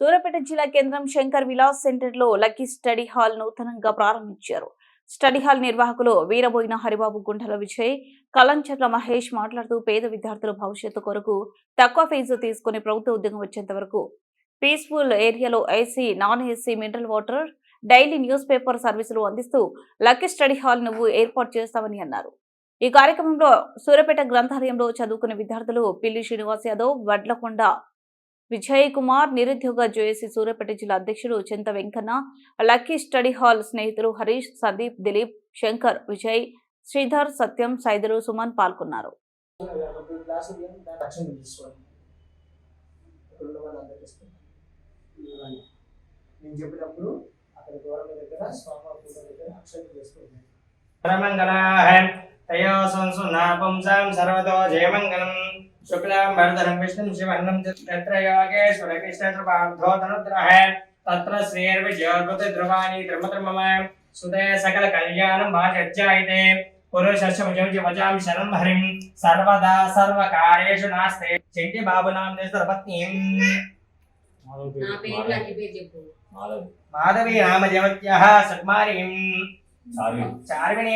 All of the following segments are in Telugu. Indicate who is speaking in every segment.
Speaker 1: సూర్యాపేట జిల్లా కేంద్రం శంకర్ విలాస్ సెంటర్లో లక్కీ స్టడీ హాల్ నూతనంగా ప్రారంభించారు. స్టడీ హాల్ నిర్వాహకులు వీరబోయిన హరిబాబు గుంటల విజయ్ కలంచర్ల మహేష్ మాట్లాడుతూ పేద విద్యార్థుల భవిష్యత్తు కొరకు తక్కువ ఫీజు తీసుకుని ప్రభుత్వ ఉద్యోగం వచ్చేంత వరకు పీస్ఫుల్ ఏరియాలో AC non AC mineral water daily news paper సర్వీసులు అందిస్తూ లక్కీ స్టడీ హాల్ నువ్వు ఏర్పాటు చేస్తామని అన్నారు. ఈ కార్యక్రమంలో సూర్యాపేట గ్రంథాలయంలో చదువుకునే విద్యార్థులు పిల్లి శ్రీనివాస్ యాదవ్ వడ్లకొండ విజయ్ కుమార్ నిరుద్యోగ జేఏసీ సూర్యాపేట జిల్లా అధ్యక్షుడు చింత వెంకన్న లక్కీ స్టడీ హాల్ స్నేహితులు హరీష్ సందీప్ దిలీప్ శంకర్ విజయ్ శ్రీధర్ సత్యం సైదరు సుమన్ పాల్గొన్నారు.
Speaker 2: నేను చెప్పినప్పుడు అక్కడ గౌరవ దగ్గర స్వామి దగ్గర అక్షరం
Speaker 3: తయో సర్వతో జయమంగళం. శుక్లాం భరధరం విష్ణుం శివన్నం తత్ర యోగేశ్వర కృష్ణ పార్థో తనుద్రః తత్ర శ్రీర్విజయోద్భుత ధ్రువాణి త్రిమత్రమమ సుదే సకల కళ్యాణం భాజజ్జాయితే పురుషస్య భుజం వజామి శరణం హరిం సర్వదా సర్వకార్యేషు నాస్తే చెంటి బాబునాం దేశపత్నీం
Speaker 4: నా పేరు లక్కీ పేరు చెప్పు
Speaker 3: మాధవి నామ దేవత్యః సకుమారీం చార్విణీ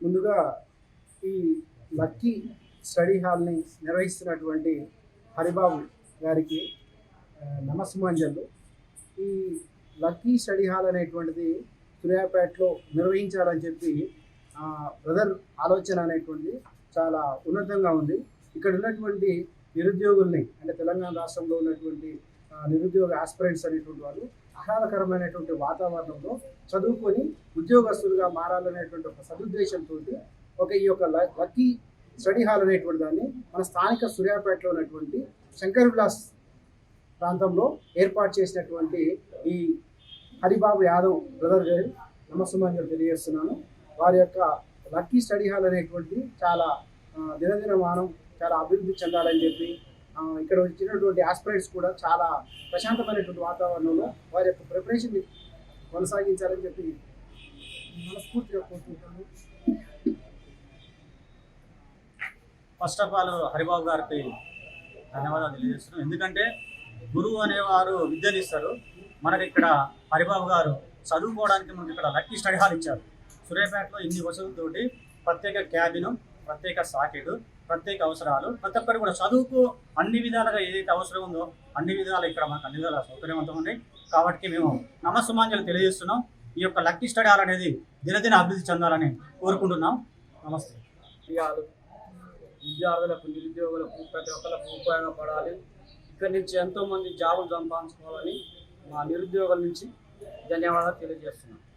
Speaker 5: ముందుగా ఈ లక్కీ స్టడీ హాల్ని నిర్వహిస్తున్నటువంటి హరిబాబు గారికి నమస్మాంజలు ఈ లక్కీ స్టడీ హాల్ అనేటువంటిది సూర్యాపేటలో నిర్వహించాలని చెప్పి బ్రదర్ ఆలోచన అనేటువంటిది చాలా ఉన్నతంగా ఉంది. ఇక్కడ ఉన్నటువంటి నిరుద్యోగుల్ని అంటే తెలంగాణ రాష్ట్రంలో ఉన్నటువంటి నిరుద్యోగ ఆస్పిరెంట్స్ అనేటువంటి వాళ్ళు ఆహ్లాదకరమైనటువంటి వాతావరణంలో చదువుకొని ఉద్యోగస్తులుగా మారాలనేటువంటి ఒక సదుద్దేశంతో ఒక ఈ యొక్క లక్కీ స్టడీ హాల్ అనేటువంటి దాన్ని మన స్థానిక సూర్యాపేటలో ఉన్నటువంటి శంకర్ విలాస్ ప్రాంతంలో ఏర్పాటు చేసినటువంటి ఈ హరిబాబు యాదవ్ బ్రదర్ గారు నమస్సుమాంజలు తెలియజేస్తున్నాను. వారి యొక్క లక్కీ స్టడీ హాల్ అనేటువంటిది చాలా దినదిన మానం చాలా అభివృద్ధి చెందాలని చెప్పి ఇక్కడ వచ్చినటువంటి ఆస్పిరెంట్స్ కూడా చాలా ప్రశాంతమైనటువంటి వాతావరణంలో వారి యొక్క ప్రిపరేషన్ కొనసాగించాలని చెప్పి మనస్ఫూర్తిగా కోరుకుంటాను
Speaker 6: ఫస్ట్ ఆఫ్ ఆల్ హరిబాబు గారికి ధన్యవాదాలు తెలియజేస్తున్నాం ఎందుకంటే గురువు అనేవారు విద్యను ఇస్తారు మనకి ఇక్కడ హరిబాబు గారు చదువుకోవడానికి మనకి ఇక్కడ లక్కీ స్టడీ హాల్ ఇచ్చారు. సూర్యాపేటలో ఇన్ని వసతులతోటి ప్రత్యేక క్యాబిను ప్రత్యేక సాకెట్ ప్రత్యేక అవసరాలు ప్రతి ఒక్కరు కూడా చదువుకు అన్ని విధాలుగా ఏదైతే అవసరం ఉందో అన్ని విధాలు ఇక్కడ మనకు అన్ని విధాల సౌకర్యవంతం ఉంది. కాబట్టి మేము నమస్సుమాంజలు తెలియజేస్తున్నాం. ఈ యొక్క లక్కీ స్టడీ హాల్ అనేది దినదిన అభివృద్ధి చెందాలని కోరుకుంటున్నాం. నమస్తే.
Speaker 7: విద్యార్థులకు నిరుద్యోగులకు ప్రతి ఒక్కరికి ఉపయోగపడాలి. ఇక్కడి నుంచి ఎంతో మంది జాబులు సంపాదించుకోవాలని మా నిరుద్యోగుల నుంచి ధన్యవాదాలు తెలియజేస్తున్నాను